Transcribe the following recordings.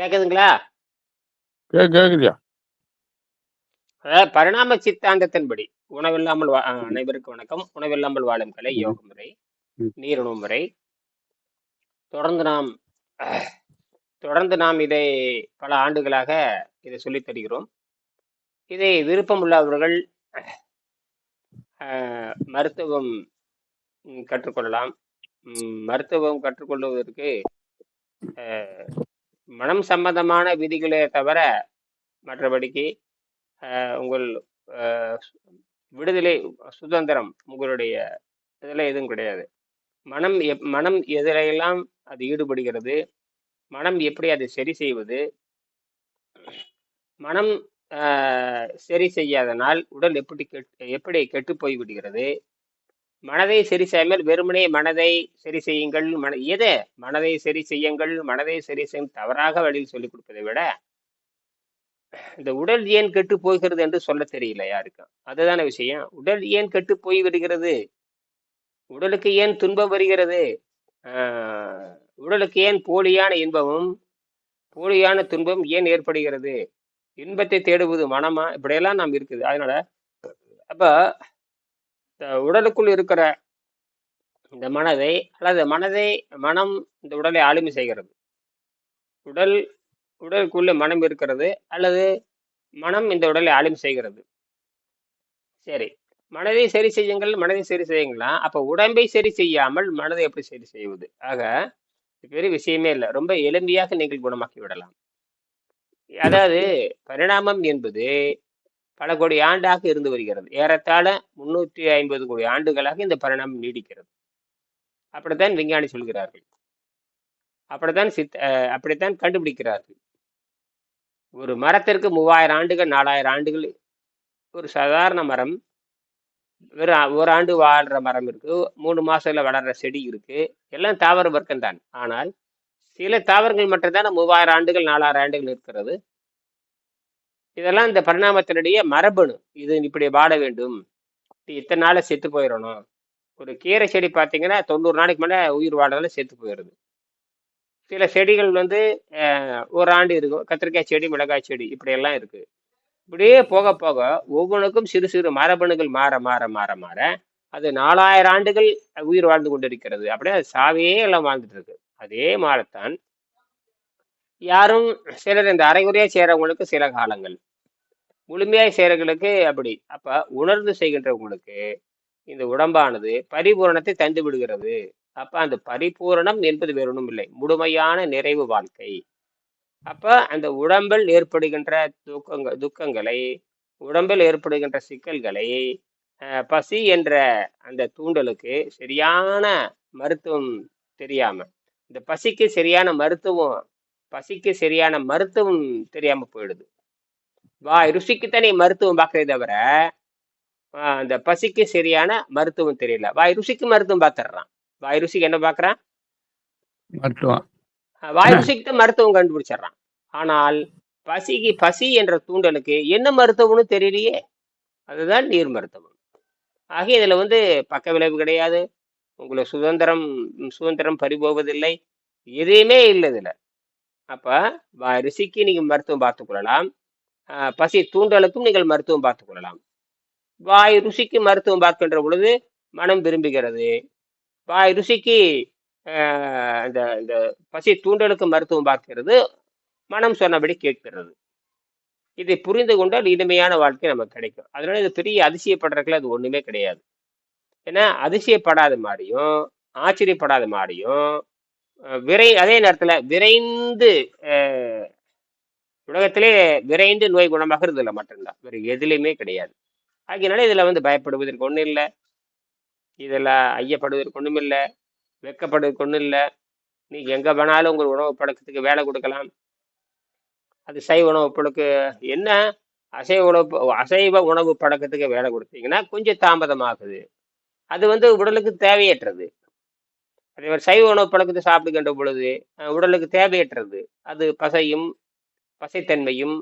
கேக்குதுங்களா? கேக்குதியா? பரிணாம சித்தாந்தத்தின்படி உணவில்லாமல் அனைவருக்கும் வணக்கம். உணவில்லாமல் வாழும் கலை யோக முறை ம். நீருணவு முறை. தொடர்ந்து நாம் தொடர்ந்து நாம் இதை பல ஆண்டுகளாக இதை சொல்லித் தருகிறோம். இதை விருப்பம் உள்ளவர்கள் அஹ், மருத்துவம் கற்றுக்கொள்ளலாம். மருத்துவம் கற்றுக்கொள்வதற்கு மனம் சம்பந்தமான விதிகளே தவிர மற்றபடிக்கு உங்கள் விடுதலை சுதந்திரம் உங்களுடைய இதில் எதுவும் கிடையாது. மனம் எப் மனம் எதிலையெல்லாம் அது ஈடுபடுகிறது. மனம் எப்படி அதை சரி செய்வது? மனம் சரி செய்யாதனால் உடல் எப்படி கெட் எப்படி கெட்டு போய் விடுகிறது மனதை சரி செய்யாமல் வெறுமனே மனதை சரி செய்யுங்கள். மன எது? மனதை சரி செய்யுங்கள் மனதை சரி செய்யும் தவறாக வழியில் சொல்லிக் கொடுப்பதை விட இந்த உடல் ஏன் கெட்டு போகிறது என்று சொல்ல தெரியல யாருக்கும். அதுதான விஷயம். உடல் ஏன் கெட்டு போய் விடுகிறது? உடலுக்கு ஏன் துன்பம் வருகிறது? உடலுக்கு ஏன் போலியான இன்பமும் போலியான துன்பம் ஏன் ஏற்படுகிறது? இன்பத்தை தேடுவது மனமா? இப்படியெல்லாம் நாம் இருக்குது. அதனால அப்ப உடலுக்குள் இருக்கிற இந்த மனதை அல்லது மனதை மனம் இந்த உடலை ஆளுமை செய்கிறது. உடல் உடலுக்குள்ள மனம் இருக்கிறது அல்லது மனம் இந்த உடலை ஆளுமை செய்கிறது. சரி. மனதை சரி செய்யுங்கள் மனதை சரி செய்யுங்களா அப்ப உடம்பை சரி செய்யாமல் மனதை எப்படி சரி செய்வது? ஆக பெரிய விஷயமே இல்லை. ரொம்ப எளிமையாக நீங்கள் குணமாக்கி விடலாம். அதாவது பரிணாமம் என்பது பல கோடி ஆண்டாக இருந்து வருகிறது. ஏறத்தாழ முன்னூற்றி ஐம்பது கோடி ஆண்டுகளாக இந்த பரிணாமம் நீடிக்கிறது. அப்படித்தான் விஞ்ஞானி சொல்கிறார்கள். அப்படித்தான் சித் அப்படித்தான் கண்டுபிடிக்கிறார்கள். ஒரு மரத்திற்கு மூவாயிரம் ஆண்டுகள் நாலாயிரம் ஆண்டுகள் ஒரு சாதாரண மரம் வெறும் ஒரு ஆண்டு வாழ்கிற மரம் இருக்கு மூணு மாசத்துல வளர்ற செடி இருக்கு எல்லாம் தாவர வர்க்கம் தான் ஆனால் சில தாவரங்கள் மட்டும்தான் மூவாயிரம் ஆண்டுகள் நாலாயிரம் ஆண்டுகள் இருக்கிறது. இதெல்லாம் இந்த பரிணாமத்தினுடைய மரபணு. இது இப்படி வாட வேண்டும். இத்தனை நாள்ல செத்து போயிடணும் ஒரு கீரை செடி பார்த்தீங்கன்னா தொண்ணூறு நாளைக்கு மேலே உயிர் வாடலாம் செத்து போயிடுது. சில செடிகள் வந்து ஒரு ஆண்டு இருக்கும். கத்திரிக்காய் செடி மிளகாய் செடி இப்படியெல்லாம் இருக்கு. இப்படியே போக போக ஒவ்வொன்றுக்கும் சிறு சிறு மரபணுகள் மாற மாற மாற மாற அது நாலாயிரம் ஆண்டுகள் உயிர் வாழ்ந்து கொண்டிருக்கிறது. அப்படியே அது சாவே எல்லாம் வாழ்ந்துட்டு இருக்கு. அதே மாதிரித்தான் யாரும் சிலர் இந்த அரைகுறையாக சேரவங்களுக்கு சில காலங்கள். முழுமையாய் செய்கிறவங்களுக்கு அப்படி. அப்போ உணர்ந்து செய்கின்றவங்களுக்கு இந்த உடம்பானது பரிபூரணத்தை தந்து விடுகிறது. அப்போ அந்த பரிபூரணம் என்பது வேறு ஒன்றும் இல்லை. முழுமையான நிறைவு வாழ்க்கை. அப்போ அந்த உடம்பில் ஏற்படுகின்ற துக்கங்க துக்கங்களை உடம்பில் ஏற்படுகின்ற சிக்கல்களை பசி என்ற அந்த தூண்டலுக்கு சரியான மருத்துவம் தெரியாம இந்த பசிக்கு சரியான மருத்துவம் பசிக்கு சரியான மருத்துவம் தெரியாம போயிடுது. வாய் ருசிக்குத்தானே மருத்துவம் பார்க்கறதே தவிர அந்த பசிக்கு சரியான மருத்துவம் தெரியல. வாய் ருசிக்கு மருத்துவம் பார்த்துடுறான். வாய் ருசிக்கு என்ன பார்க்கறான்? மருத்துவம். வாய் ருசிக்கு தான் மருத்துவம் கண்டுபிடிச்சிடுறான். ஆனால் பசிக்கு பசி என்ற தூண்டலுக்கு என்ன மருத்துவம்னு தெரியலையே. அதுதான் நீர் மருத்துவம். ஆக இதுல வந்து பக்க விளைவு கிடையாது. உங்களுக்கு சுதந்திரம் சுதந்திரம் பறிபோவதில்லை. எதையுமே இல்லை இதுல. அப்ப வாய் ருசிக்கு நீங்க மருத்துவம் கொள்ளலாம். அஹ் பசி தூண்டலுக்கும் நீங்கள் மருத்துவம் பார்த்துக் கொள்ளலாம். வாய் ருசிக்கு மருத்துவம் பார்க்கின்ற பொழுது மனம் விரும்புகிறது. வாய் ருசிக்கு இந்த இந்த பசி தூண்டலுக்கு மருத்துவம் பார்க்கிறது. மனம் சொன்னபடி கேட்கிறது. இதை புரிந்து கொண்டால் இனிமையான வாழ்க்கை நமக்கு கிடைக்கும். அதனால இது பெரிய அதிசயப்படுறதுல அது ஒண்ணுமே கிடையாது. ஏன்னா அதிசயப்படாத மாதிரியும் ஆச்சரியப்படாத மாதிரியும் விரை அதே நேரத்துல விரைந்து உலகத்திலே விரைந்து நோய் குணமாகிறது இல்லை மட்டும்தான். வேறு எதுலையுமே கிடையாது. ஆகியனால இதுல வந்து பயப்படுவதற்கு ஒண்ணும் இல்லை. இதில் ஐயப்படுவதற்கு ஒன்றும் இல்லை. வெக்கப்படுவதற்கு ஒண்ணும் இல்லை. நீங்க எங்க வேணாலும் உங்கள் உணவு பழக்கத்துக்கு வேலை கொடுக்கலாம். அது சைவ உணவு பழக்க என்ன? அசைவ உணவு அசைவ உணவு பழக்கத்துக்கு வேலை கொடுத்தீங்கன்னா கொஞ்சம் தாமதமாகுது. அது வந்து உடலுக்கு தேவையற்றது. அதே மாதிரி சைவ உணவு பழக்கத்தை சாப்பிடுகின்ற பொழுது உடலுக்கு தேவையற்றது. அது பசையும் பசைத்தன்மையும்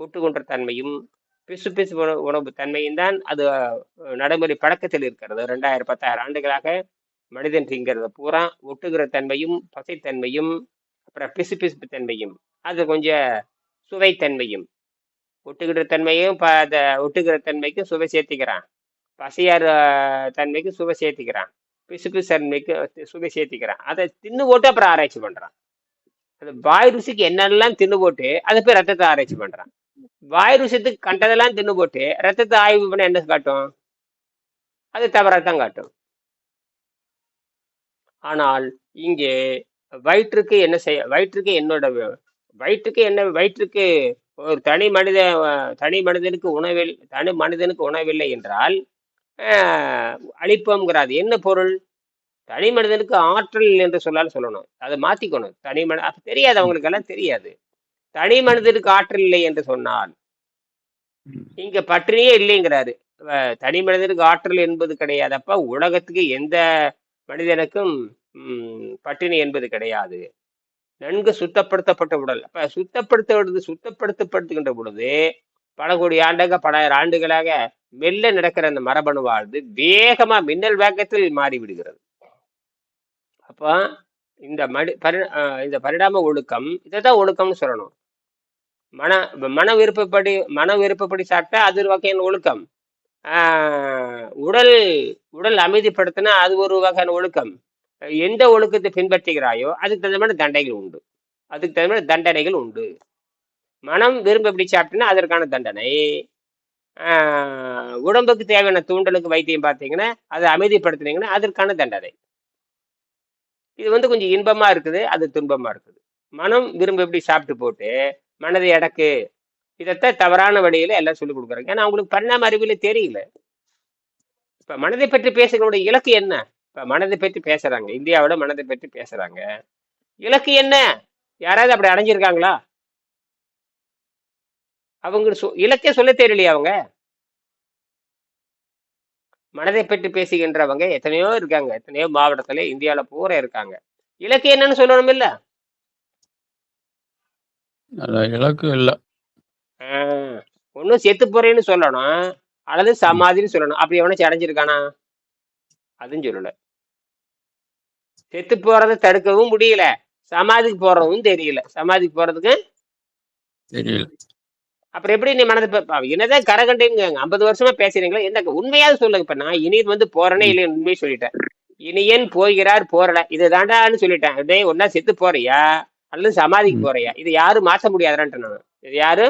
ஒட்டுக்கொன்ற தன்மையும் பிசு பிசு உணவு உணவு தன்மையும் தான் அது நடைமுறை பழக்கத்தில் இருக்கிறது. ரெண்டாயிரம் பத்தாயிரம் ஆண்டுகளாக மனிதன் திங்கிறது. பூரா ஒட்டுகிற தன்மையும் பசைத்தன்மையும் அப்புறம் பிசு பிசுப்பு தன்மையும். அது கொஞ்சம் சுவைத்தன்மையும். ஒட்டுகிற தன்மையும் ப அதை ஒட்டுகிற தன்மைக்கும் சுவை சேர்த்திக்கிறான். பசியார் தன்மைக்கு சுவை சேர்த்திக்கிறான். பிசு தன்மைக்கு சுவை சேர்த்திக்கிறான். அதை தின்னு போட்டு அப்புறம் ஆராய்ச்சி பண்ணுறான் அந்த வாய் ருசிக்கு என்னெல்லாம் தின்னு போட்டு அதை போய் ரத்தத்தை ஆராய்ச்சி பண்றான். வாய் ருசியத்துக்கு கண்டதெல்லாம் தின்னு போட்டு ரத்தத்தை ஆய்வு பண்ண என்ன காட்டும்? அது தவறாகத்தான் காட்டும். ஆனால் இங்கே வயிற்றுக்கு என்ன செய்ய வயிற்றுக்கு என்னோட வயிற்றுக்கு என்ன வயிற்றுக்கு ஒரு தனி மனித தனி மனிதனுக்கு உணவில் தனி மனிதனுக்கு உணவில்லை என்றால் அழிப்போங்கிறாது அழிப்போம்ங்கிறாது என்ன பொருள்? தனி மனிதனுக்கு ஆற்றல் என்று சொல்லாலும் சொல்லணும். அதை மாத்திக்கணும். தனி மனி அப்ப தெரியாது அவங்களுக்கெல்லாம் தெரியாது. தனி மனிதனுக்கு ஆற்றல் இல்லை என்று சொன்னால். இங்க பட்டினியே இல்லைங்கிறாரு. தனி மனிதனுக்கு ஆற்றல் என்பது கிடையாது அப்ப உலகத்துக்கு எந்த மனிதனுக்கும் பட்டினி என்பது கிடையாது. நன்கு சுத்தப்படுத்தப்பட்ட உடல். அப்ப சுத்தப்படுத்துவது சுத்தப்படுத்தப்படுத்துகின்ற பொழுது பல கோடி ஆண்டுக பலாயிரம் ஆண்டுகளாக மெல்ல நடக்கிற அந்த மரபணுவானது வேகமா மின்னல் வேகத்தில் மாறி விடுகிறது அப்போ இந்த மடி பரி இந்த பரிணாம ஒழுக்கம் இதை தான் ஒழுக்கம்னு சொல்லணும். மன மன விருப்பப்படி மன விருப்பப்படி சாப்பிட்டா அது ஒரு வகையான ஒழுக்கம். உடல் உடல் அமைதிப்படுத்தினா அது ஒரு வகையான ஒழுக்கம். எந்த ஒழுக்கத்தை பின்பற்றுகிறாயோ அதுக்கு தகுந்த மாதிரி தண்டைகள் உண்டு. அதுக்கு தகுந்த மாதிரி தண்டனைகள் உண்டு. மனம் விரும்பப்படி சாப்பிட்டீங்கன்னா அதற்கான தண்டனை. உடம்புக்கு தேவையான தூண்டலுக்கு வைத்தியம் பார்த்தீங்கன்னா அதை அமைதிப்படுத்துனீங்கன்னா அதற்கான தண்டனை. இது வந்து கொஞ்சம் இன்பமா இருக்குது அது துன்பமா இருக்குது. மனம் விரும்பப்படி சாப்பிட்டு போட்டு மனதை அடக்கு இதைத்தான் தவறான வழியில எல்லாம் சொல்லிக் கொடுக்குறாங்க. ஏன்னா அவங்களுக்கு பரிணாம அறிவியல தெரியல. இப்ப மனதை பற்றி பேசுகிறோட இலக்கு என்ன? இப்ப மனதை பற்றி பேசுறாங்க. இந்தியாவோட மனதை பற்றி பேசுறாங்க. இலக்கு என்ன? யாராவது அப்படி அடைஞ்சிருக்காங்களா? அவங்க சொ- இலக்கே சொல்ல தெரியலையா அவங்க? மனதை பற்றி பேசுகின்றவங்க எத்தனையோ இருக்காங்க. எத்தனையோ மாவட்டத்துல இந்தியால பூரா இருக்காங்க. இலக்கு என்னன்னு சொல்லணும் இல்ல இலக்கு இல்லை. ஒன்னும் செத்து போறேன்னு சொல்லணும். அல்லது சமாதின்னு சொல்லணும். அப்படி எவனாச்சும் அடைஞ்சிருக்கானா அதுவும் சொல்லல. செத்து போறதை தடுக்கவும் முடியல. சமாதிக்கு போறதும் தெரியல. சமாதிக்கு போறதுக்கு தெரியல. அப்புறம் எப்படி நீ மனதை என்னதான் கரகண்டேங்க ஐம்பது வருஷமா பேசுறீங்களா என்ன உண்மையாவது சொல்லுங்க இப்ப நான் இனியன் வந்து போறேனே இல்லைன்னு உண்மையை சொல்லிட்டேன். இனியன் போகிறார் போறல? இது தாண்டான்னு சொல்லிட்டேன். டேய் ஒன்னா செத்து போறியா? அல்லது சமாதிக்கு. போறியா? இது யாரும் மாத்த முடியாதுன்ட்டு நான். இது யாரு?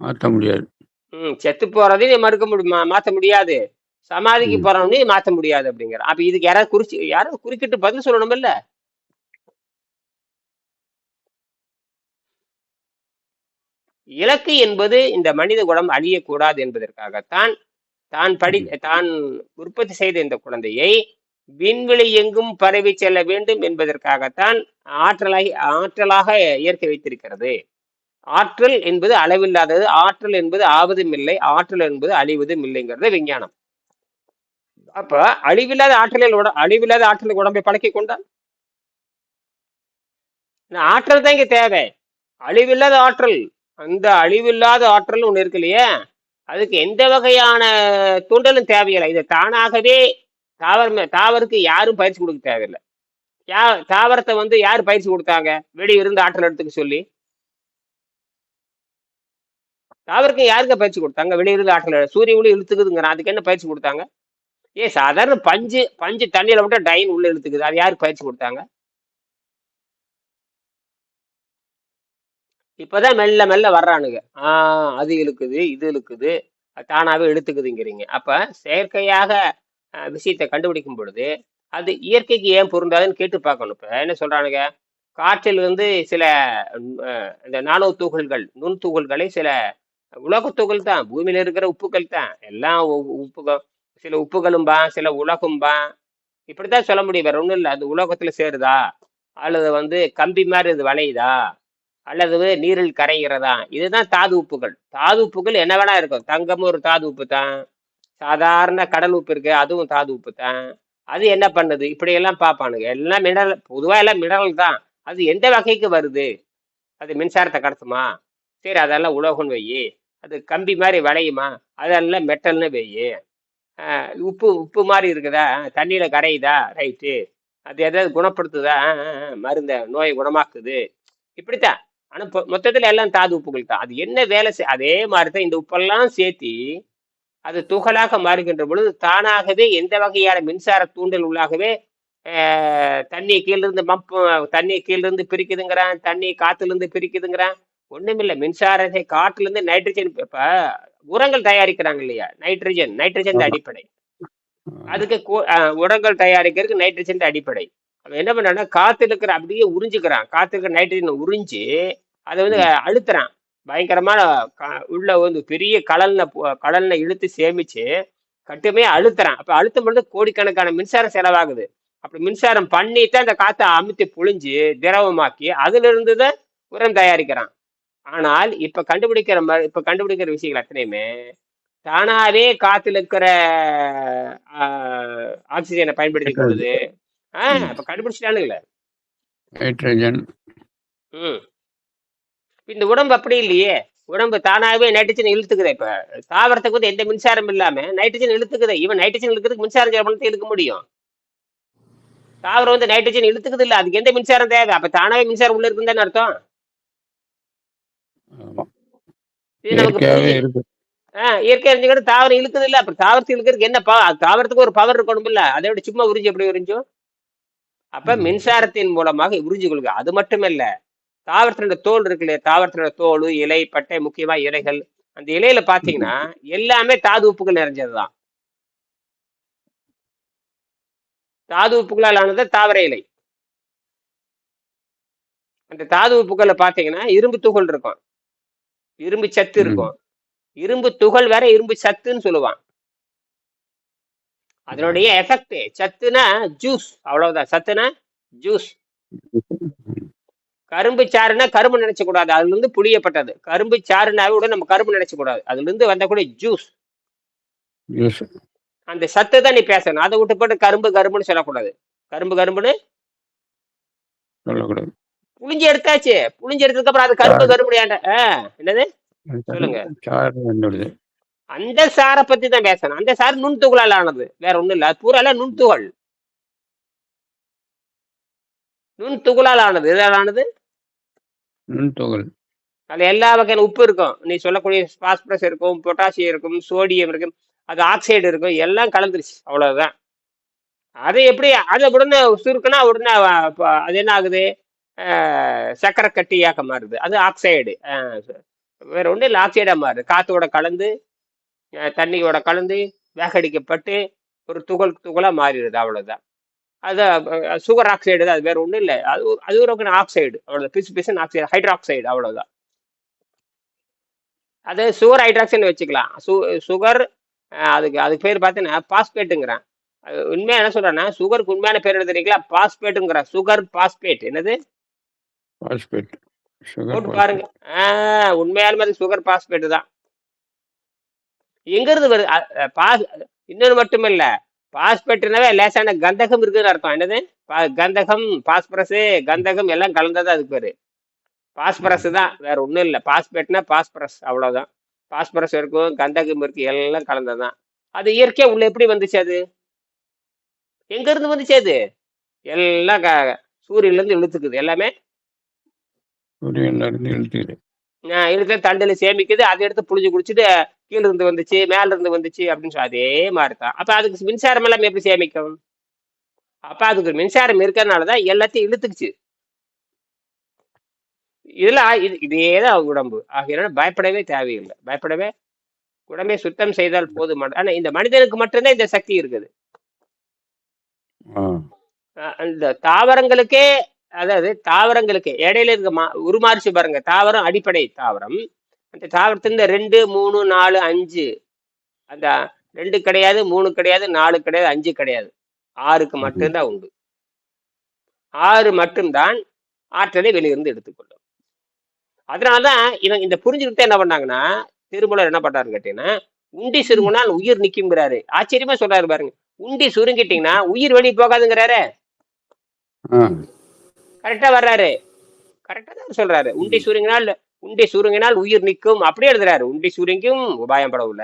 மாற்ற முடியாது. ம் செத்து போறதையும் நீ மறுக்க முடியுமா மாத்த முடியாது. சமாதிக்கு. போறவனையும் மாத்த முடியாது அப்படிங்கிற அப்ப இதுக்கு யாராவது குறிச்சு யாராவது குறுக்கிட்டு பதில் சொல்லணும் இலக்கு என்பது இந்த மனித குலம் அழியக்கூடாது என்பதற்காகத்தான் தான் படி தான் உற்பத்தி செய்த இந்த குழந்தையை விண்வெளி எங்கும் பரவி செல்ல வேண்டும் என்பதற்காகத்தான் ஆற்றலாகி ஆற்றலாக இயற்கை வைத்திருக்கிறது. ஆற்றல் என்பது அளவில்லாதது ஆற்றல் என்பது ஆவதும் இல்லை ஆற்றல் என்பது அழிவதும் இல்லைங்கிறது விஞ்ஞானம். அப்ப அழிவில்லாத ஆற்றலில் உட அழிவில்லாத ஆற்றலுக்கு உடம்பை பழக்கி கொண்டால்? ஆற்றல் தான் இங்க தேவை. அழிவில்லாத ஆற்றல் அந்த அழிவில்லாத ஆற்றல் ஒன்று இருக்கு இல்லையா? அதுக்கு எந்த வகையான தூண்டலும் தேவையில்லை. இது தானாகவே தாவரம் தாவருக்கு யாரும் பயிற்சி கொடுக்க தேவையில்லை. யா தாவரத்தை வந்து யார் பயிற்சி கொடுத்தாங்க? வெளிய இருந்து ஆற்றல் எடுத்துக்க சொல்லி. தாவருக்கு யாருக்கு பயிற்சி கொடுத்தாங்க? வெளியிருந்து ஆற்றல் சூரிய ஒளி இழுத்துக்குதுங்கிற அதுக்கு என்ன பயிற்சி கொடுத்தாங்க? ஏ சாதாரண பஞ்சு பஞ்சு தண்ணியில் மட்டும் டைன் உள்ள இழுத்துக்குது. அது யாருக்கு பயிற்சி கொடுத்தாங்க? இப்பதான் மெல்ல மெல்ல வர்றானுங்க. ஆஹ் அது இழுக்குது இது இழுக்குது. தானாகவே தானாவே இழுத்துக்குதுங்கிறீங்க. அப்ப செயற்கையாக விஷயத்தை கண்டுபிடிக்கும் பொழுது அது இயற்கைக்கு ஏன் பொருந்தாதுன்னு கேட்டு பார்க்கணும். இப்ப என்ன சொல்றானுங்க? காற்றில் வந்து சில இந்த நானோ துகள்கள் நுண் துகள்களை சில உலக துகள் தான் பூமியில இருக்கிற உப்புக்கள் தான். எல்லாம் உ- உப்புகள் சில உப்புகளும்பா சில உலகும்பா. இப்படித்தான் சொல்ல முடியும். வேற ஒன்றும் இல்லை. அது உலோகத்துல சேருதா? அல்லது வந்து கம்பி மாதிரி இது வளையுதா? அல்லது நீரில் கரைகிறதா? இதுதான் தாது உப்புகள். தாது உப்புகள் என்ன வேணா இருக்கும். தங்கம் ஒரு தாது உப்பு தான். சாதாரண கடல் உப்பு இருக்கு அதுவும் தாது உப்பு தான். அது என்ன பண்ணுது? இப்படியெல்லாம் பார்ப்பானுங்க. எல்லாம் மினரல் பொதுவாக எல்லாம் மினரல் தான். அது எந்த வகைக்கு வருது? அது மின்சாரத்தை கடத்துமா? சரி அதெல்லாம் உலோகம்னு வையி. அது கம்பி மாதிரி வளையுமா? அதெல்லாம் மெட்டல்னு வையி. உப்பு உப்பு மாதிரி இருக்குதா? தண்ணியில் தண்ணியில கரையுதா? ரைட்டு. அது எதாவது குணப்படுத்துதா? மருந்த நோயை குணமாக்குது. இப்படித்தான். ஆனா மொத்தத்துல எல்லாம் தாது உப்புகள் தான். அது என்ன வேலை செய் அதே மாதிரி தான் இந்த உப்பெல்லாம் சேர்த்தி அது துகளாக மாறுகின்ற பொழுது தானாகவே எந்த வகையான மின்சார தூண்டல் உள்ளாகவே ஆஹ், தண்ணி கீழ இருந்து மப்பு தண்ணி கீழ இருந்து பிரிக்குதுங்கிறான் தண்ணி காத்துல இருந்து பிரிக்குதுங்கிறான். ஒண்ணுமில்ல மின்சாரத்தை காட்டுல இருந்து நைட்ரஜன் இப்ப உரங்கள் தயாரிக்கிறாங்க இல்லையா? நைட்ரஜன் நைட்ரஜன் அடிப்படை. அதுக்கு உரங்கள் தயாரிக்கிறதுக்கு நைட்ரஜன் அடிப்படை. அவன் என்ன பண்ணான்னா காத்துல இருக்கிற அப்படியே உறிஞ்சுக்கிறான். காத்துல இருக்கிற நைட்ரஜன் உறிஞ்சு அதை வந்து. அழுத்துறான். பயங்கரமான உள்ள வந்து பெரிய கடல்ல கடல்ல இழுத்து சேமிச்சு கட்டுமே அழுத்துறான். அப்ப அழுத்தும் பொழுது கோடிக்கணக்கான மின்சாரம் செலவாகுது. அப்படி மின்சாரம் பண்ணிட்டு அந்த காத்தை அமுத்தி புழிஞ்சு திரவமாக்கி அதுல இருந்து தான் உரம் தயாரிக்கிறான். ஆனால் இப்ப கண்டுபிடிக்கிற ம- இப்ப கண்டுபிடிக்கிற விஷயங்கள் அத்தனையுமே தானாவே காத்துல இருக்கிற ஆக்சிஜனை பயன்படுத்தி கொள்ளுது ஆஹ் ம். இப்ப கண்டுபிடிச்சிட்டானுங்களே. நைட்ரஜன். ம். இந்த உடம்பு அப்படி இல்லையே. உடம்பு தானாகவே நைட்ரஜன் இழுத்துக்குதே இப்ப. தாவரத்துக்கு வந்து எந்த மின்சாரம் இல்லாம நைட்ரஜன் இழுத்துக்குதே. இவன் நைட்ரஜன் இழுக்கிறதுக்கு மின்சாரம் தேவைப்படுத்தி இழுக்க முடியும். தாவரம் வந்து நைட்ரஜன் இழுத்துக்குது இல்ல. அதுக்கு எந்த மின்சாரம் தேவை? அப்ப தானாவே மின்சாரம் உள்ள இருக்குன்னு தானே அர்த்தம்? இது நமக்கு ஆஹ் இயற்கை அறிஞ்சுக்கிட்டு தாவரம் இழுக்குது இல்ல. அப்ப தாவரத்தை இழுக்கிறதுக்கு என்ன தாவரத்துக்கு ஒரு பவர் இருக்கணும் இல்ல அதை விட சும்மா உறிஞ்சு எப்படி உறிஞ்சும்? அப்ப. மின்சாரத்தின் மூலமாக உறிஞ்சு கொள்க. அது மட்டுமல்ல தாவரத்தினோட தோல் இருக்கு இல்லையா தாவரத்தினோட தோல் இலை பட்டை முக்கியமா இலைகள். அந்த இலையில பாத்தீங்கன்னா எல்லாமே தாது உப்புகள் நிறைஞ்சதுதான். தாது உப்புகளால் ஆனது தாவர இலை. அந்த தாது உப்புகள்ல பாத்தீங்கன்னா இரும்பு துகள் இருக்கும். இரும்பு சத்து. இருக்கும். இரும்பு துகள் வேற இரும்பு சத்துன்னு சொல்லுவான் அதனுடைய எஃபெக்ட் சத்துனா ஜூஸ் அவ்வளவுதான். சத்துனா ஜூஸ் கரும்பு சாறுனா கரும்பு நினைச்ச கூடாது அதுல இருந்து புளியப்பட்டது. கரும்பு சாறுனாவே கூட நம்ம கரும்பு நினைச்ச கூடாது அதுல இருந்து வந்தக்கூடிய ஜூஸ் ஜூஸ் அந்த சத்து தான் நீ பேசணும். அதை விட்டு போட்டு கரும்பு கரும்புன்னு சொல்லக்கூடாது. கரும்பு கரும்புன்னு சொல்லக்கூடாது. புளிஞ்சு எடுத்தாச்சு. புளிஞ்சு எடுத்ததுக்கு அப்புறம் அது கரும்பு கரும்பு என்னது? சொல்லுங்க. அந்த சாரை பத்தி தான் பேசணும். அந்த சார் நுண்துகளால் ஆனது. வேற ஒண்ணும் இல்ல. அது பூரால நுண்துகள். நுண்துகளால் ஆனது. எதால் ஆனது? நுண்துகள். அதுல எல்லா வகையான உப்பு இருக்கும். நீ சொல்லக்கூடிய பாஸ்பரஸ் இருக்கும் பொட்டாசியம் இருக்கும் சோடியம் இருக்கும் அது ஆக்சைடு இருக்கும். எல்லாம் கலந்துருச்சு. அவ்வளவுதான். அது எப்படி அதை உடனே சுருக்குனா உடனே அது என்ன ஆகுது? சக்கரை கட்டியாக மாறுது. அது ஆக்சைடு. வேற ஒன்றும் இல்லை. ஆக்சைடாக மாறுது. காத்தோட கலந்து தண்ணியோட கலந்து வேகடிக்கப்பட்டு ஒரு துகள் துகளா மாறிடுது அவ்வளவுதான். அது சுகர் ஆக்சைடு தான். அது வேற ஒன்றும் இல்லை. அது அது ஒரு ஆக்சைடு அவ்வளோ பிசு பிசுன்னு ஆக்சைடு ஹைட்ராக்சைடு அவ்வளவுதான். அது சுகர் ஹைட்ராக்சைடு வச்சுக்கலாம். சு சுகர் அதுக்கு அதுக்கு பேர் பார்த்தீங்கன்னா பாஸ்பேட்டுங்கிறான் அது உண்மையா என்ன சொல்றேன்னா சுகருக்கு உண்மையான பேர் என்ன தெரியுங்களா? பாஸ்பேட்டுங்கிறான் சுகர் பாஸ்பேட் என்னது? பாஸ்பேட் போட்டு பாருங்க. ஆஹ் உண்மையாலுமே அது சுகர் பாஸ்பேட் தான். எங்க இருந்து வருது பாஸ் இன்னொன்று மட்டும் இல்ல பாஸ்பேட்னாவே லேசான கந்தகம் இருக்குன்னு அர்த்தம். என்னது? கந்தகம் பாஸ்பரஸ் கந்தகம் எல்லாம் கலந்தது அதுக்கு பேரு. பாஸ்பரஸ் தான் வேற ஒன்றும் இல்லை. பாஸ்பேட்னா பாஸ்பரஸ் அவ்வளவுதான். பாஸ்பரஸ் இருக்கும் கந்தகம் இருக்கு எல்லாம் கலந்ததுதான் அது இயற்கையா உள்ள எப்படி வந்துச்சு அது? எங்க இருந்து வந்துச்சு அது? எல்லாம் க- சூரியன்ல இருந்து இழுத்துக்குது எல்லாமே. இழுத்து தண்டுல சேமிக்குது அதை எடுத்து புளிஞ்சு குடிச்சிட்டு கீழ இருந்து வந்துச்சு மேல இருந்து வந்துச்சு அப்படின்னு சொல்லி அதே மாதிரி தான் அப்ப அதுக்கு மின்சாரம் எல்லாம் எப்படி சேமிக்கும்? அப்ப அதுக்கு மின்சாரம் இருக்கிறதுனாலதான் எல்லாத்தையும் இழுத்துக்குச்சு. இதுல இது இதேதான் உடம்பு. ஆகையினால பயப்படவே தேவையில்லை. பயப்படவே உடம்பை சுத்தம் செய்தால் போதுமான ஆனா இந்த மனிதனுக்கு மட்டும்தான் இந்த சக்தி இருக்குது. அந்த தாவரங்களுக்கே அதாவது தாவரங்களுக்கு இடையில இருக்க மா உருமாறிச்சு பாருங்க. தாவரம் அடிப்படை தாவரம். அந்த தாவரத்துல ரெண்டு மூணு நாலு அஞ்சு. அந்த ரெண்டு கிடையாது மூணு கிடையாது நாலு கிடையாது அஞ்சு கிடையாது. ஆறுக்கு. மட்டும்தான் உண்டு. ஆறு மட்டும்தான் ஆற்றலை வெளியிருந்து எடுத்துக்கொள்ளும். அதனாலதான் இவன் இந்த புரிஞ்சுக்கிட்டு என்ன பண்ணாங்கன்னா திருமலர் என்ன பண்றாரு கேட்டீங்கன்னா உண்டி சுருங்குனால் உயிர் நிக்குங்கிறாரு ஆச்சரியமா சொல்றாரு பாருங்க. உண்டி சுருங்கிட்டீங்கன்னா உயிர் வெளியே போகாதுங்கிறாரு. கரெக்டா வர்றாரு. கரெக்டா தான் சொல்றாரு. உண்டி சுருங்கினால் உண்டி சுருங்கினால் உயிர் நிற்கும். அப்படியே எழுதுறாரு. உண்டி சுருங்கும் உபாயம் படவுல.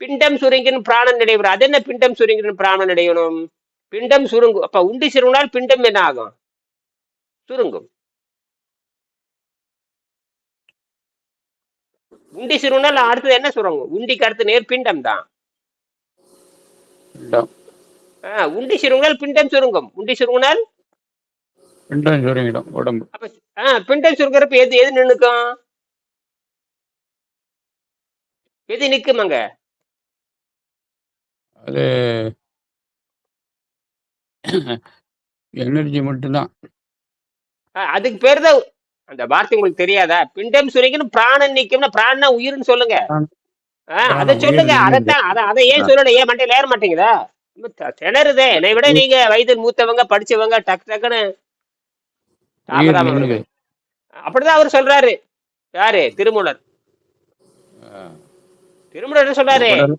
பிண்டம் சுருங்கின் பிராணன் நடைபெறும் அது என்ன பிண்டம் சுருங்கின் பிராணன் நடையணும் பிண்டம் சுருங்கும். அப்ப உண்டி சுருங்கினால் பிண்டம் என்ன ஆகும்? சுருங்கும். உண்டி சுருங்கினால் அடுத்தது என்ன சுருங்கும்? உண்டிக்கு அடுத்து நேர் பிண்டம் தான். உண்டி சுருங்கினால் பிண்டம் சுருங்கும். உண்டி சுருங்கினால்? பிண்டம் சுருங்கிடும். உடம்பு. அப்ப பிண்டம் சுருங்குறப்ப எது எது நின்னுக்கும்? எது நிக்கும் அங்க? அது எனர்ஜி மட்டும்தான். அதுக்கு பேர் தான் அந்த வார்த்தை உங்களுக்கு தெரியாதா? பிண்டம் சுருங்கின்னு பிராணன் நிக்கும்னா பிராணனா உயிர்னு சொல்லுங்க. அதை சொல்லுங்க. அதைத்தான் அதை அதை ஏன் சொல்லல ஏன் மண்டையில ஏற மாட்டேங்குதா? திணறுதே. என்னை விட நீங்க வயதில் மூத்தவங்க படிச்சவங்க டக்கு டக்குன்னு அப்படிதான் அவர் சொல்றாரு. யாரு? திருமூலர். ஆ. திருமூலர் என்ன சொல்றாரு?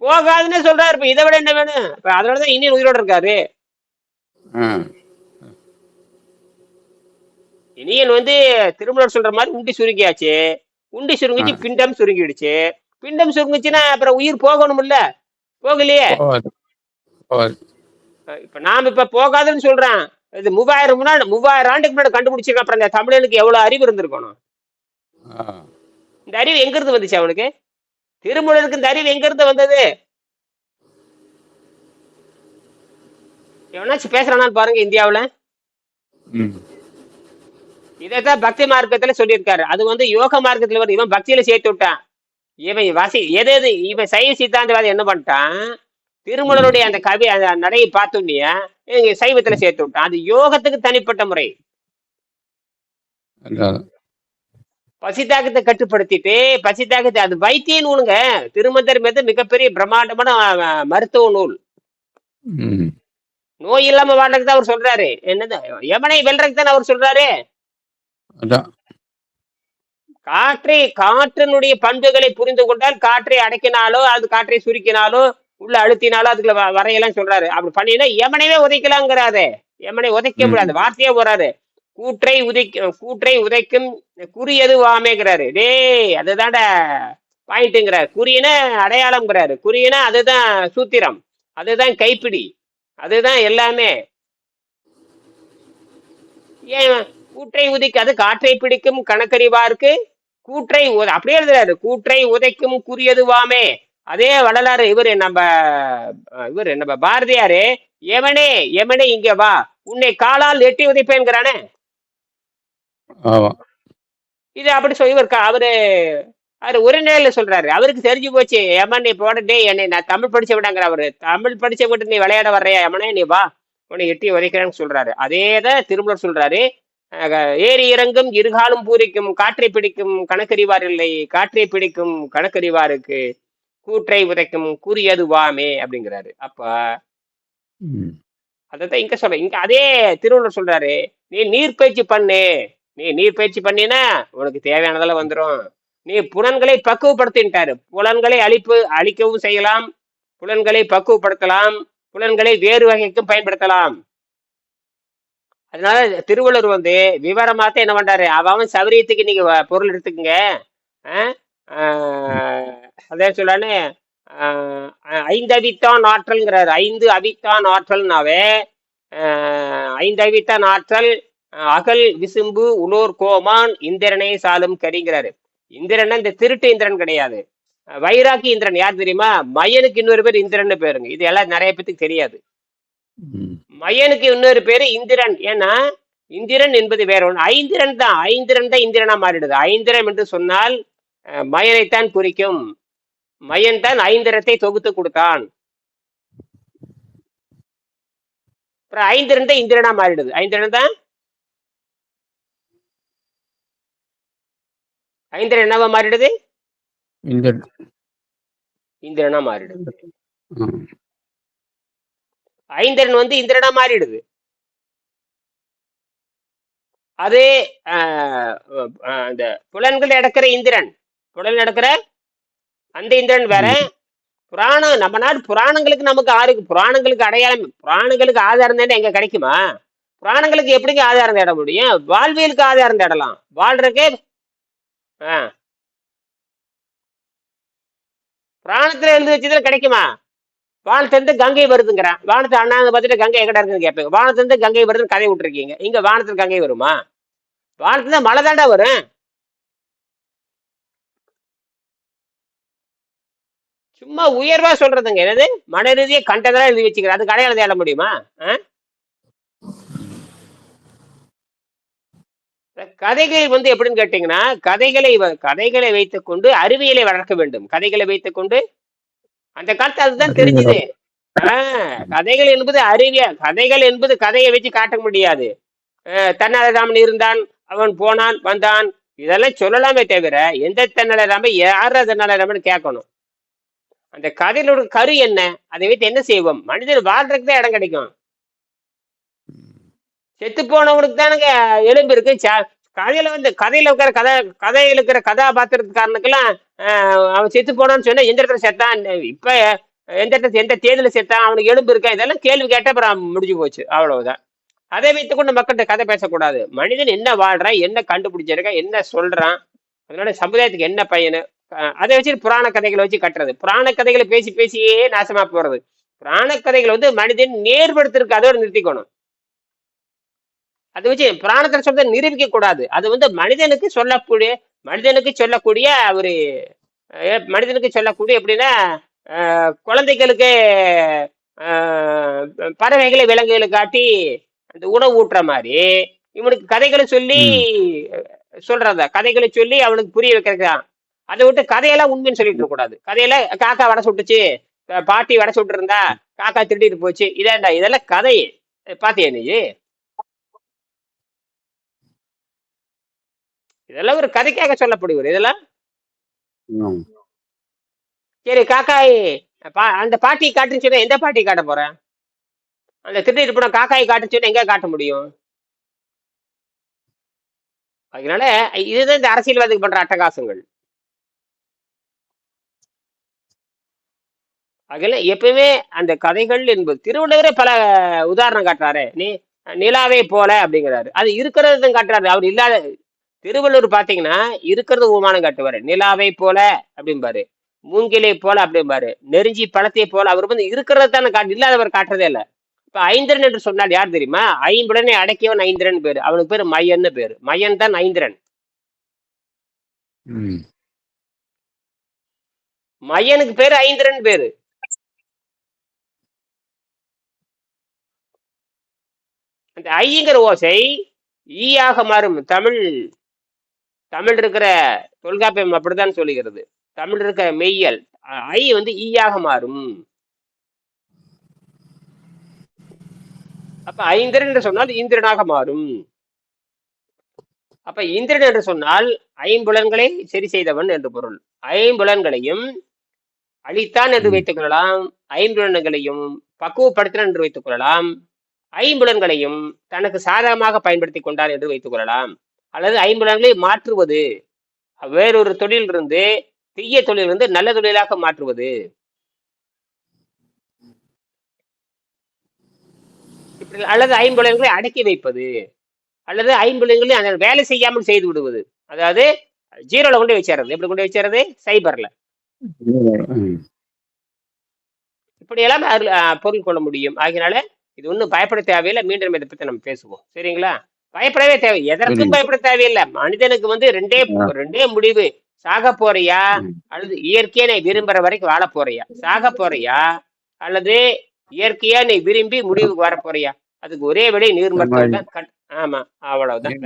போகாதுன்னு சொல்றாரு. இப்ப இதை விட என்ன வேணும்? இப்ப அதனாலதான் இன்னும் உயிரோட இருக்காரு. இனியன் வந்து திருமலர் சொல்ற மாதிரி உண்டி சுருங்கியாச்சு. உண்டி சுருங்கிச்சு. பிண்டம் சுருங்கிடுச்சு. பிண்டம் சுருங்குச்சுன்னா அப்புறம் உயிர் போகலையே? போகாது. போகாது. அஹ் இப்ப நாம இப்ப போகாதுன்னு சொல்றேன். இது மூவாயிரம் முன்னாடி மூவாயிரம் ஆண்டுக்கு முன்னாடி கண்டுபிடிச்சிருக்க அப்புறம் இந்த தமிழனுக்கு எவ்வளவு அறிவு இருந்திருக்கணும். இந்த அறிவு எங்க இருந்து வந்துச்சு அவனுக்கு? திருமூலருக்கு இந்த அறிவு எங்க இருந்து வந்தது? எவனாச்சும் பேசுறானான்னு பாருங்க இந்தியாவுல. இதைத்தான் பக்தி மார்க்கத்துல சொல்லியிருக்காரு. அது வந்து யோக மார்க்கத்துல வருது இவன் பக்தியில சேர்த்து விட்டான். இவன் வாசி எது எது? இவன் சைவ சித்தாந்தவாதி என்ன பண்ணிட்டான்? திருமலருடைய அந்த கவி அந்த நடையை பார்த்தோன்னே சைவத்துல சேர்த்து விட்டான். அது யோகத்துக்கு தனிப்பட்ட முறை. பசித்தாக்கத்தை கட்டுப்படுத்திட்டு பசித்தாக்கத்தை அது வைத்திய நூலுங்க. திருமந்தர் மீது மிகப்பெரிய பிரம்மாண்டமான மருத்துவ நூல். நோய் இல்லாம வாழ்றதுக்கு தான் அவர் சொல்றாரு. என்னது? எவனை வெல்றதுக்கு தானே அவர் சொல்றாரு? காற்றை காற்றினுடைய பண்புகளை புரிந்து கொண்டால் காற்றை அடக்கினாலோ அது காற்றை சுருக்கினாலோ உள்ள அழுத்தினாலோ அதுக்குள்ள வரையெல்லாம் சொல்றாரு. அப்படி பண்ணினா எமனையே உதைக்கலாங்கிறாரு. எமனை உதைக்க. முடியாது. வார்த்தையே போறாரு. கூற்றை உதைக்க கூற்றை உதைக்கும் குறியது வாமேங்கிறாரு டேய் அதுதான்டா பாயிண்ட்டுங்கிறார். குறியின அடையாளம்ங்கிறாரு. குறியினா அதுதான் சூத்திரம். அதுதான் கைப்பிடி. அதுதான் எல்லாமே. ஏன் கூற்றை உதைக்காது காற்றை பிடிக்கும் கணக்கறிவார்க்கு கூற்றை அப்படியே எழுதுறாரு. கூற்றை உதைக்கும் குறியதுவாமே அதே வள்ளலாறு இவரு நம்ம இவரு நம்ம பாரதியாரு எவனே எவனே இங்க வா. உன்னை காலால் எட்டி உதைப்பேன்கிறானே. இது அப்படி சொல்லி இவர் க- அவரு அவரு ஒரு நிலையில சொல்றாரு. அவருக்கு தெரிஞ்சு போச்சு எமன் நீ போட என்னை நான் தமிழ் படிச்ச விடாங்கிற அவரு. தமிழ் படிச்ச விட்டு நீ விளையாட வர்றியா? எமனே நீ வா. உன்னை எட்டி உதைக்கிறேன்னு சொல்றாரு. அதே தான் திருமலர் சொல்றாரு. ஏறி இறங்கும் இருகாலும் பூரிக்கும் காற்றை பிடிக்கும் கணக்கறிவார் இல்லை. காற்றை பிடிக்கும் கணக்கறிவாருக்கு கூற்றை உதைக்கும் கூறியது வாமே அப்படிங்கிறாரு. அப்ப. அதான் இங்க சொல்ற இங்க அதே திருவள்ளுவர் சொல்றாரு. நீ நீர் பயிற்சி பண்ணு. நீ நீர் பயிற்சி பண்ணினா உனக்கு தேவையானதெல்லாம் வந்துடும் நீ புலன்களை பக்குவப்படுத்தின்ட்டாரு. புலன்களை அழிப்பு அழிக்கவும் செய்யலாம். புலன்களை பக்குவப்படுத்தலாம். புலன்களை வேறு வகைக்கும் பயன்படுத்தலாம். அதனால திருவள்ளுவர் வந்து விவரமாக என்ன பண்றாரு? அவன் சௌரியத்துக்கு நீங்க வ- பொருள் எடுத்துக்கங்க. அதே ஆஹ் சொல்லானே ஐந்து அவித்தான் ஆற்றல்ங்கிறாரு. ஐந்து அவித்தான் ஆற்றல்னாவே ஐந்து அவித்தான் ஆற்றல் அகல் விசும்பு உலோர் கோமான் இந்திரனை சாலும் கரிங்கிறாரு. இந்திரன் இந்த திருட்டு இந்திரன் கிடையாது. வைராக்கி இந்திரன் யார் தெரியுமா? மயனுக்கு இன்னொரு பேர் இந்திரன் பேருங்க. இது எல்லாம் நிறைய பேத்துக்கு தெரியாது. மயனுக்கு இன்னொரு பேரு இந்திரன். ஏன்னா இந்திரன் என்பது வேற ஒன்று ஐந்திரன் தான். ஐந்திரன் தான் இந்திரனா மாறிடுது. ஐந்திரம் என்று சொன்னால் மயனைத்தான் குறிக்கும். மயன் தான் ஐந்திரத்தை தொகுத்து கொடுத்தான். அப்புறம் ஐந்திரன் தான் இந்திரனா மாறிடுது. ஐந்திரன் தான் ஐந்திரன் என்னவா மாறிடுது? இந்த இந்திரனா மாறிடுது. ஐந்திரன் வந்து இந்திரனா மாறிடுது. அது இந்த புலன்கள் அடக்கிற இந்திரன். புலன் அடக்கிற அந்த இந்திரன் வேற. புராணம் நம்ம நாடு புராணங்களுக்கு நமக்கு ஆறு புராணங்களுக்கு அடையாளம் புராணங்களுக்கு ஆதாரம் தேட எங்க கிடைக்குமா? புராணங்களுக்கு எப்படிங்க ஆதாரம் தேட முடியும்? வாழ்வியலுக்கு ஆதாரம் தேடலாம். வாழ்றதுக்கே ஆ பிராணத்துல இருந்து வச்சுதான் கிடைக்குமா? வானத்திலிருந்து கங்கை வருதுங்கிறான். வானத்தை அண்ணாந்து பார்த்துட்டு கங்கை எங்கடா இருக்குன்னு கேட்பீங்க. வானத்திலிருந்து கங்கை வருதுன்னு கதை விட்டுருக்கீங்க. இங்க வானத்துல கங்கை வருமா? வானத்துல மழை தாண்டா வரும். சும்மா உயர்வா சொல்றதுங்க. என்னது? மன ரீதியை கண்டதெல்லாம் எழுதி வச்சுக்கிறேன். அது கடையாள தேட முடியுமா? ஆஹ் கதைகள் வந்து எப்படின்னு கேட்டீங்கன்னா கதைகளை கதைகளை வைத்துக்கொண்டு அறிவியலை வளர்க்க வேண்டும். கதைகளை வைத்துக்கொண்டு அந்த காலத்து அதுதான் தெரிஞ்சுது. கதைகள் என்பது அறிவியல். கதைகள் என்பது கதையை வச்சு காட்ட முடியாது. தென்னாலிராமன் இருந்தான் அவன் போனான் வந்தான். இதெல்லாம் சொல்லலாமே தவிர எந்த தென்னாலிராமன் யார் தென்னாலிராமன் கேட்கணும். அந்த கதையிலோட கரு என்ன? அதை வைத்து என்ன செய்வோம்? மனிதன் வாழ்றதுக்கு தான் இடம் கிடைக்கும். செத்து போனவனுக்கு தானுங்க எலும்பு இருக்கு. கதையில வந்து கதையில இருக்கிற கதை கதையில இருக்கிற கதாபாத்திரத்துக்காரனுக்கெல்லாம் அவன் செத்து போனான்னு சொன்னா எந்த இடத்துல செத்தான் இப்ப எந்த இடத்துல எந்த தேதியில செத்தான் அவனுக்கு எலும்பு இருக்கா இதெல்லாம் கேள்வி கேட்ட அப்புறம் முடிஞ்சு போச்சு அவ்வளவுதான். அதை வைத்துக்கொண்டு மக்கள்கிட்ட கதை பேசக்கூடாது. மனிதன் என்ன வாழ்றான் என்ன கண்டுபிடிச்சிருக்கான் என்ன சொல்றான் அதனால சமுதாயத்துக்கு என்ன பையனு? அதை வச்சு புராண கதைகளை வச்சு கட்டுறது. புராண கதைகளை பேசி பேசியே நாசமா போறது. புராண கதைகள் வந்து மனிதன் நேர்படுத்திருக்கு அதோட நிறுத்திக்கணும். அதை வச்சு புராணத்தில் சொல்றதை நிரூபிக்க கூடாது. அது வந்து மனிதனுக்கு சொல்லக்கூடிய மனிதனுக்கு சொல்லக்கூடிய ஒரு மனிதனுக்கு சொல்லக்கூடிய எப்படின்னா குழந்தைகளுக்கு பறவைகளை விலங்குகளை காட்டி அந்த உணவு ஊட்டுற மாதிரி இவனுக்கு கதைகளை சொல்லி சொல்றத? கதைகளை சொல்லி அவனுக்கு புரிய வைக்கிறதுதான் அதை விட்டு கதையெல்லாம் உண்மைன்னு சொல்லிட்டு இருக்க கூடாது. கதையில காக்கா வடை சுட்டுச்சு பாட்டி வடை சுட்டு இருந்தா காக்கா திருடிட்டு போச்சு. இதாண்டா இதெல்லாம் கதை. பாத்தியா நீ? இதெல்லாம் ஒரு கதைக்காக சொல்லப்படுவது இதெல்லாம். சரி காக்காய் அந்த பாட்டி காட்டுன்னு சொன்னா எந்த பாட்டி காட்ட போற? அந்த திருடிட்டு போன காக்காய் காட்டுன்னு சொன்னா எங்க காட்ட முடியும்? அதனால இதுதான் இந்த அரசியல்வாதிக்கு பண்ற அட்டகாசங்கள். அதில் எப்பவுமே அந்த கதைகள் என்பது திருவள்ளுவரே பல உதாரணம் காட்டுறாரு. நீ நிலாவை போல அப்படிங்கிறாரு. அது இருக்கிறது காட்டுறாரு. அவர் இல்லாத திருவள்ளுவர் பாத்தீங்கன்னா இருக்கிறது உமானம் காட்டுவாரு. நிலாவை போல அப்படிம்பாரு. மூங்கிலை போல அப்படிம்பாரு. நெருஞ்சி பழத்தை போல அவர் வந்து இருக்கிறது தானே காட்டு இல்லாதவர் காட்டுறதே இல்ல. இப்ப ஐந்திரன் என்று சொன்னால் யார் தெரியுமா? ஐம்புடனே அடக்கியவன் ஐந்திரன் பேரு. அவனுக்கு பேரு மையன்னு பேரு. மையன் தான் ஐந்திரன். மையனுக்கு பேரு ஐந்திரன் பேரு. அந்த ஐங்கிற ஓசை ஈயாக மாறும் தமிழ் தமிழ் இருக்கிற தொல்காப்பியம் அப்படித்தான் சொல்லுகிறது. தமிழ் இருக்கிற மெய்யல் ஐ வந்து ஈயாக மாறும். அப்ப ஐந்திரன் என்று சொன்னால் இந்திரனாக மாறும். அப்ப இந்திரன் என்று சொன்னால் ஐம்புலன்களை சரி செய்தவன் என்று பொருள். ஐம்புலன்களையும் அழித்தான் என்று. வைத்துக் கொள்ளலாம். ஐம்புலன்களையும் பக்குவப்படுத்தினான் என்று வைத்துக் கொள்ளலாம். ஐம்புலன்களையும் தனக்கு சாதகமாக பயன்படுத்திக் கொண்டார் என்று வைத்துக் கொள்ளலாம். அல்லது ஐம்புலன்களை மாற்றுவது. வேறொரு தொழில் இருந்து தீய தொழில் இருந்து நல்ல தொழிலாக மாற்றுவது. அல்லது ஐம்புலன்களை அடக்கி வைப்பது. அல்லது ஐம்புலன்களை அந்த வேலை செய்யாமல் செய்து விடுவது. அதாவது ஜீரோல கொண்டு வச்சிடுறது எப்படி கொண்டு வச்சிடுறது சைபர்ல இப்படியெல்லாம் பொருள் கொள்ள முடியும். ஆகினால இது ஒன்றும் பயப்பட தேவையில்லை. மீண்டும் இதை பற்றி நம்ம பேசுவோம். சரிங்களா? பயப்படவே தேவை. எதற்கும். பயப்பட தேவையில்லை. மனிதனுக்கு வந்து ரெண்டே. ரெண்டே முடிவு. சாக போறியா. அல்லது இயற்கையை நீ விரும்புற வரைக்கும் வாழ போறியா? சாக போறியா? அல்லது இயற்கையா நீ விரும்பி முடிவுக்கு வர போறியா? அதுக்கு ஒரே வழி நீர்மட்டம் தான் கட் ஆமா அவ்வளவுதான்.